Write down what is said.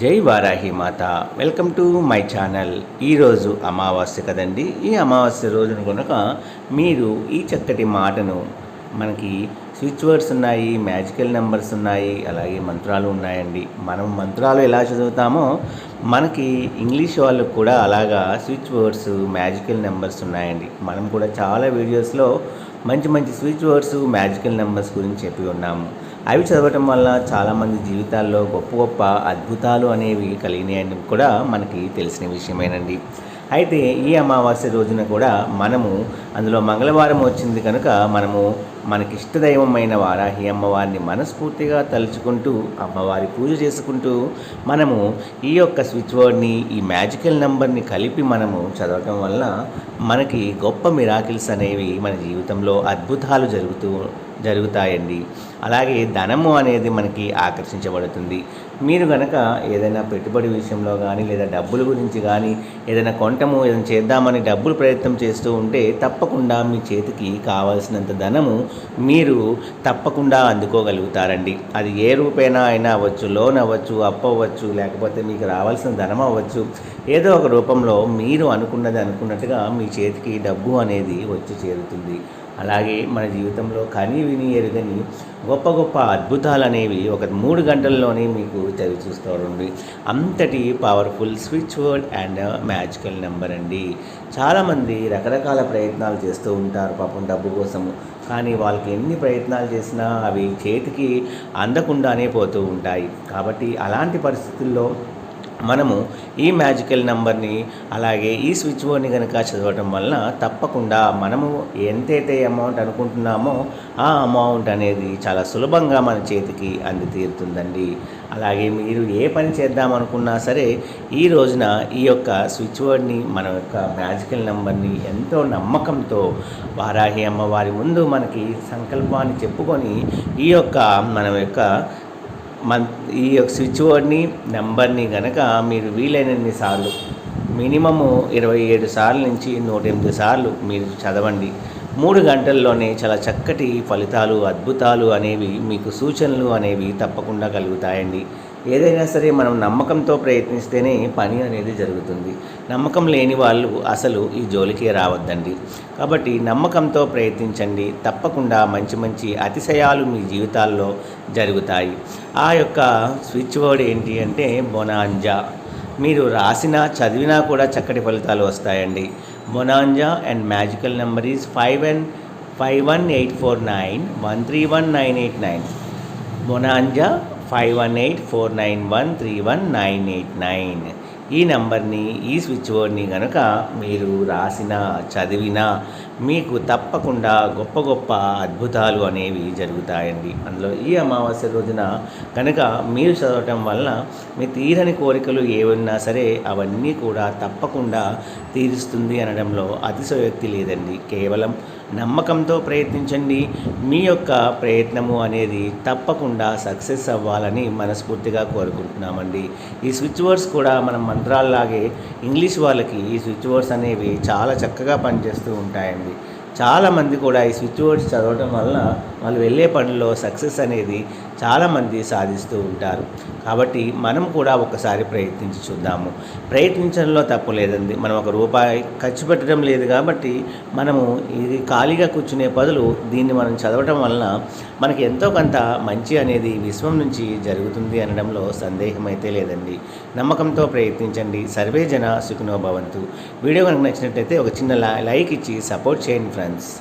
జై వారాహి మాత. Welcome to my channel. ఈరోజు అమావాస్య కదండి. ఈ అమావాస్య రోజున కనుక మీరు ఈ చక్కటి మాటను మనకి స్విచ్ వర్డ్స్ ఉన్నాయి మ్యాజికల్ నెంబర్స్ ఉన్నాయి అలాగే మంత్రాలు ఉన్నాయండి. మనం మంత్రాలు ఎలా చదువుతామో మనకి ఇంగ్లీష్ వాళ్ళకు కూడా అలాగా స్విచ్ వర్డ్స్ మ్యాజికల్ నెంబర్స్ ఉన్నాయండి. మనం కూడా చాలా వీడియోస్లో మంచి మంచి స్విచ్ వర్డ్స్ మ్యాజికల్ నెంబర్స్ గురించి చెప్పి ఉన్నాము. అవి చదవటం వల్ల చాలామంది జీవితాల్లో గొప్ప గొప్ప అద్భుతాలు అనేవి కలిగినాయని కూడా మనకి తెలిసిన విషయమేనండి. అయితే ఈ అమావాస్య రోజున కూడా మనము అందులో మంగళవారం వచ్చింది కనుక మనము మనకి ఇష్టదైవమైన వారాహి అమ్మవారిని మనస్ఫూర్తిగా తలుచుకుంటూ అమ్మవారి పూజ చేసుకుంటూ మనము ఈ యొక్క స్విచ్ వర్డ్ని ఈ మ్యాజికల్ నెంబర్ని కలిపి మనము చదవటం వల్ల మనకి గొప్ప మిరాకిల్స్ అనేవి మన జీవితంలో అద్భుతాలు జరుగుతూ జరుగుతాయండి. అలాగే ధనము అనేది మనకి ఆకర్షించబడుతుంది. మీరు కనుక ఏదైనా పెట్టుబడి విషయంలో కానీ లేదా డబ్బుల గురించి కానీ ఏదైనా కొంటము ఏదైనా చేద్దామని డబ్బులు ప్రయత్నం చేస్తూ ఉంటే తప్పకుండా మీ చేతికి కావాల్సినంత ధనము మీరు తప్పకుండా అందుకోగలుగుతారండి. అది ఏ రూపేనా అయినా అవ్వచ్చు లోన్ అవ్వచ్చు అప్పు అవ్వచ్చు లేకపోతే మీకు రావాల్సిన ధనం అవ్వచ్చు. ఏదో ఒక రూపంలో మీరు అనుకున్నది అనుకున్నట్టుగా మీ చేతికి డబ్బు అనేది వచ్చి చేరుతుంది. అలాగే మన జీవితంలో కని విని ఎరుగని గొప్ప గొప్ప అద్భుతాలు అనేవి ఒక మూడు గంటల్లోనే మీకు చదివి చూస్తారండి అంతటి powerful switch word and magical number అండి. చాలామంది రకరకాల ప్రయత్నాలు చేస్తూ ఉంటారు పాపం డబ్బు కోసము. కానీ వాళ్ళకి ఎన్ని ప్రయత్నాలు చేసినా అవి చేతికి అందకుండానే పోతూ ఉంటాయి. కాబట్టి అలాంటి పరిస్థితుల్లో మనము ఈ మ్యాజికల్ నెంబర్ని అలాగే ఈ స్విచ్ బోర్డ్ని కనుక చదవటం వలన తప్పకుండా మనము ఎంతైతే అమౌంట్ అనుకుంటున్నామో ఆ అమౌంట్ అనేది చాలా సులభంగా మన చేతికి అంది తీరుతుందండి అలాగే మీరు ఏ పని చేద్దాం అనుకున్నా సరే ఈ రోజున ఈ యొక్క స్విచ్ బోర్డ్ని మన యొక్క మ్యాజికల్ నెంబర్ని ఎంతో నమ్మకంతో వారాహి అమ్మవారి ముందు మనకి సంకల్పాన్ని చెప్పుకొని ఈ యొక్క మన యొక్క మన్ ఈ యొక్క స్విచ్ బోర్డ్ని నెంబర్ని కనుక మీరు వీలైనన్ని సార్లు మినిమము ఇరవై ఏడు సార్లు నుంచి నూట ఎనిమిది సార్లు మీరు చదవండి. మూడు గంటల్లోనే చాలా చక్కటి ఫలితాలు అద్భుతాలు అనేవి మీకు సూచనలు అనేవి తప్పకుండా కలుగుతాయండి. ఏదైనా సరే మనం నమ్మకంతో ప్రయత్నిస్తేనే పని అనేది జరుగుతుంది. నమ్మకం లేని వాళ్ళు అసలు ఈ జోలికే రావద్దండి. కాబట్టి నమ్మకంతో ప్రయత్నించండి. తప్పకుండా మంచి మంచి అతిశయాలు మీ జీవితాల్లో జరుగుతాయి. ఆ యొక్క స్విచ్ వర్డ్ ఏంటి అంటే బొనాంజా. మీరు రాసినా చదివినా కూడా చక్కటి ఫలితాలు వస్తాయండి. Bonanza and magical number is five one five one eight four nine one three one nine eight nine. Bonanza Five one eight four nine one three one nine eight nine. ఈ నెంబర్ని ఈ స్విచ్ బోర్డ్ని కనుక మీరు రాసిన చదివినా మీకు తప్పకుండా గొప్ప గొప్ప అద్భుతాలు అనేవి జరుగుతాయండి. అందులో ఈ అమావాస్య రోజున కనుక మీరు చదవటం వలన మీ తీరని కోరికలు ఏవన్నా సరే అవన్నీ కూడా తప్పకుండా తీరుస్తుంది అనడంలో అతిశయోక్తి లేదండి. కేవలం నమ్మకంతో ప్రయత్నించండి. మీ యొక్క ప్రయత్నము అనేది తప్పకుండా సక్సెస్ అవ్వాలని మనస్ఫూర్తిగా కోరుకుంటున్నామండి. ఈ స్విచ్ బోర్డ్స్ కూడా మనం మంత్రాల్లాగే ఇంగ్లీష్ వాళ్ళకి ఈ స్విచ్ బోర్డ్స్ అనేవి చాలా చక్కగా పనిచేస్తూ ఉంటాయండి. చాలామంది కూడా ఈ స్విచ్ బోర్డ్స్ చదవడం వలన వాళ్ళు వెళ్ళే పనిలో సక్సెస్ అనేది చాలామంది సాధిస్తూ ఉంటారు. కాబట్టి మనం కూడా ఒకసారి ప్రయత్నించి చూద్దాము. ప్రయత్నించడంలో తప్పు లేదండి. మనం ఒక రూపాయి ఖర్చు పెట్టడం లేదు కాబట్టి మనము ఇది ఖాళీగా కూర్చునే బదులు దీన్ని మనం చదవటం వలన మనకి ఎంతో కొంత మంచి అనేది విశ్వం నుంచి జరుగుతుంది అనడంలో సందేహం అయితే లేదండి. నమ్మకంతో ప్రయత్నించండి. సర్వే జన సుఖినో భవంతు. వీడియో కనుక నచ్చినట్లయితే ఒక చిన్న లైక్ ఇచ్చి సపోర్ట్ చేయండి ఫ్రెండ్స్.